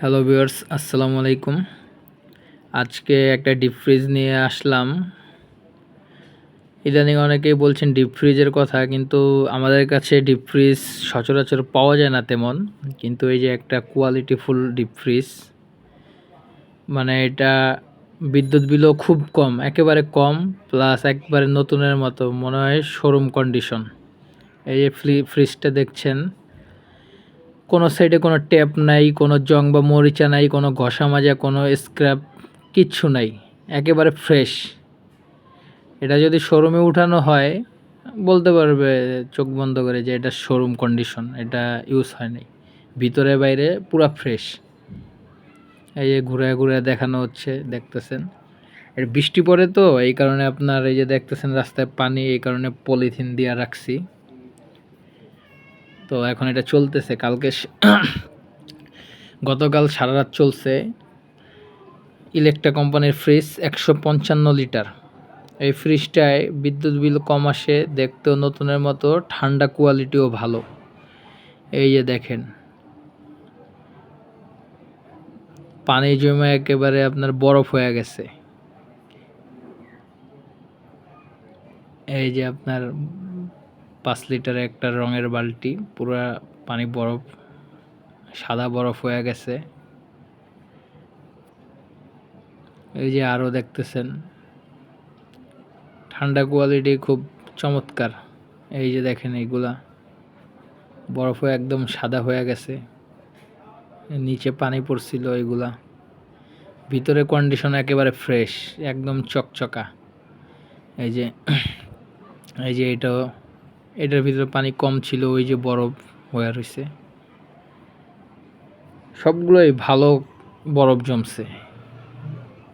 Hello viewers আসসালামু আলাইকুম। আজকে একটা ডিপ ফ্রিজ নিয়ে আসলাম। ইদানিং অনেকেই বলছেন ডিপ ফ্রিজের কথা, কিন্তু আমাদের কাছে ডিপ ফ্রিজ সচরাচর পাওয়া যায় না তেমন, কিন্তু এই যে একটা কোয়ালিটিফুল ডিপ ফ্রিজ মানে এটা বিদ্যুৎ বিলও খুব কম, একেবারে কম প্লাস একবারে নতুনের মতো, মনে হয় শোরুম কন্ডিশন এই যে ফ্রিজটা দেখছেন কোনো সাইডে কোনো ট্যাপ নাই, কোনো জং বা মরিচা নাই, কোনো ঘষা মাজা, কোনো স্ক্র্যাপ কিচ্ছু নাই। একেবারে ফ্রেশ এটা যদি শোরুমে উঠানো হয়, বলতে পারবে চোখ বন্ধ করে যে এটা শোরুম কন্ডিশন এটা ইউজ হয়নি। ভিতরে বাইরে পুরা ফ্রেশ এই যে ঘুরে ঘুরে দেখানো হচ্ছে, দেখতেছেন। এর বৃষ্টি পড়ে তো, এই কারণে আপনার এই যে দেখতেছেন রাস্তায় পানি, এই কারণে পলিথিন দিয়ে রাখছি। তো এখন এটা চলতেছে। কালকে গতকাল সারা রাত চলছে। ইলেকট্রা কোম্পানির ফ্রিজ একশো পঞ্চান্ন লিটার। এই ফ্রিজটায় বিদ্যুৎ বিল কম আসে, দেখতেও নতুনের মতো, ঠান্ডা কোয়ালিটিও ভালো। এই যে দেখেন। পানি জমে একেবারে আপনার বরফ হয়ে গেছে। এই যে আপনার পাঁচ লিটার একটা রঙের বালতি, পুরা পানি বরফ, সাদা বরফ হয়ে গেছে। এই যে আরও দেখতেছেন, ঠান্ডা কোয়ালিটি খুব চমৎকার। এই যে দেখেন এইগুলা বরফ হয়ে একদম সাদা হয়ে গেছে। নিচে পানি পড়ছিল এইগুলা। ভিতরে কন্ডিশন একেবারে ফ্রেশ একদম চকচকা। এই যে এই যে এটাও এটার ভিতরে পানি কম ছিল, ওই যে বরফ হয়ে রয়েছে সবগুলোই ভালো বরফ জমছে।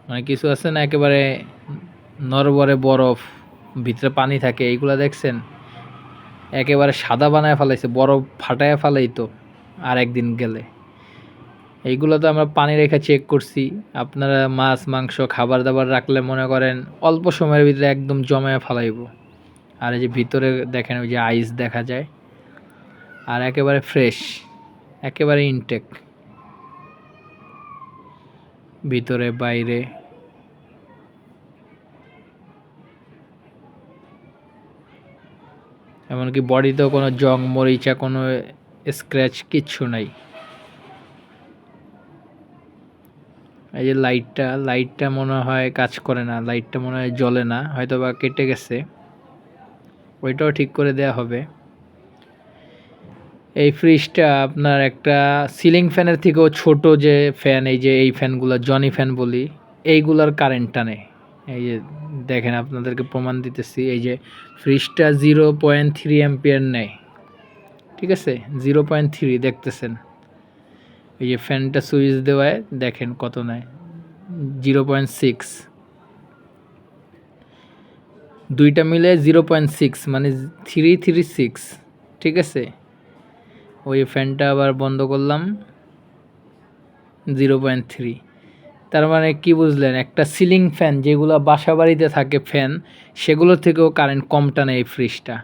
মানে কিছু আছে না, একেবারে নরবরে বরফ, ভিতরে পানি থাকে, এইগুলো দেখছেন? একেবারে সাদা বানায় ফেলাইছে, বরফ ফাটায় ফেলাই তো আর একদিন গেলে। এইগুলো তো আমরা পানি রেখে চেক করছি। আপনারা মাছ, মাংস, খাবার দাবার রাখলে মনে করেন অল্প সময়ের ভিতরে একদম জমায় ফেলাইব। আর এই যে ভিতরে দেখেন ওই যে আইস দেখা যায়। আর একেবারে ফ্রেশ একেবারে ইনটেক ভিতরে, বাইরে। এমনকি বডিতেও কোনো জং, মরিচা, কোনো স্ক্র্যাচ কিচ্ছু নাই। এই যে লাইটটা লাইটটা মনে হয় কাজ করে না লাইটটা মনে হয় জ্বলে না হয়তো বা কেটে গেছে। ওইটাও ঠিক করে দেয়া হবে। এই ফ্রিজটা আপনার একটা সিলিং ফ্যানের থেকেও ছোট যে ফ্যান এই যে এই ফ্যানগুলো জনি ফ্যান বলি, এইগুলার কারেন্ট টানে এই যে দেখেন আপনাদেরকে প্রমাণ দিতেছি, এই যে ফ্রিজটা জিরো পয়েন্ট থ্রি অ্যাম্পিয়ার নেয় ঠিক আছে? জিরো পয়েন্ট থ্রি দেখতেছেন? এই যে ফ্যানটা সুইচ দেওয়ায় দেখেন কত নেয়? জিরো পয়েন্ট সিক্স দুইটা মিলে জিরো পয়েন্ট সিক্স মানে থ্রি থ্রি সিক্স, ঠিক আছে? ওই ফ্যানটা আবার বন্ধ করলাম, জিরো পয়েন্ট থ্রি। তার মানে কি বুঝলেন, একটা সিলিং ফ্যান যেগুলো বাসা বাড়িতে থাকে ফ্যান সেগুলোর থেকেও কারেন্ট কম টানে ফ্রিজটা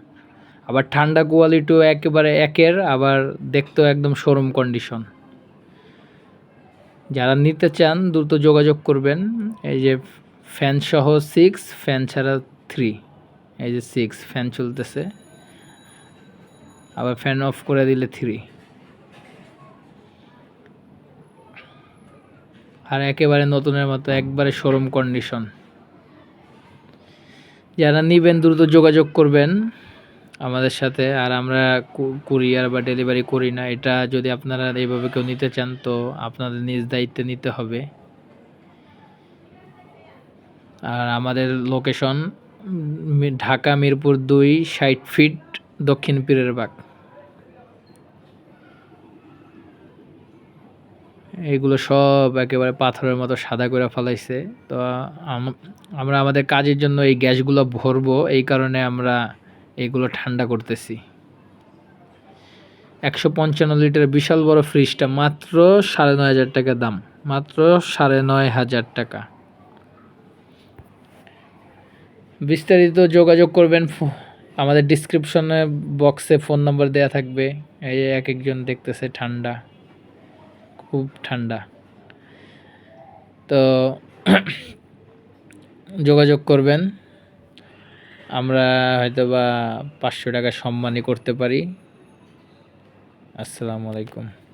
আবার ঠান্ডা কোয়ালিটিও একেবারে একের, আবার দেখতেও একদম শোরুম কন্ডিশন যারা নিতে চান, দ্রুত যোগাযোগ করবেন। এই যে ফ্যান সহ সিক্স ফ্যান ছাড়া থ্রি, এই যে সিক্স ফ্যান চলতেছে। আবার ফ্যান অফ করে দিলে থ্রি আর একেবারে নতুনের মতো, একবারে শোরুম কন্ডিশন যারা নিবেন, দ্রুত যোগাযোগ করবেন আমাদের সাথে। আর আমরা কুরিয়ার বা ডেলিভারি করি না। এটা যদি আপনারা এইভাবে কেউ নিতে চান, তো আপনাদের নিজ দায়িত্বে নিতে হবে। আর আমাদের লোকেশন ঢাকা, মিরপুর দুই, ষাট ফিট, দক্ষিণ পীরের বাগ। এইগুলো সব একেবারে পাথরের মতো সাদা করে ফেলাইছে। তো আমরা আমাদের কাজের জন্য এই গ্যাসগুলো ভরবো, এই কারণে আমরা এগুলো ঠান্ডা করতেছি। একশো পঞ্চান্ন লিটার বিশাল বড় ফ্রিজটা মাত্র সাড়ে নয় হাজার টাকা দাম, মাত্র সাড়ে নয় হাজার টাকা। বিস্তারিত যোগাযোগ করবেন আমাদের ডিসক্রিপশনে বক্সে ফোন নম্বর দেয়া থাকবে। এই এক একজন দেখতেছে ঠান্ডা, খুব ঠান্ডা। তো যোগাযোগ করবেন। আমরা হয়তো বা পাঁচশো টাকা সম্মানই করতে পারি। আসসালামু আলাইকুম।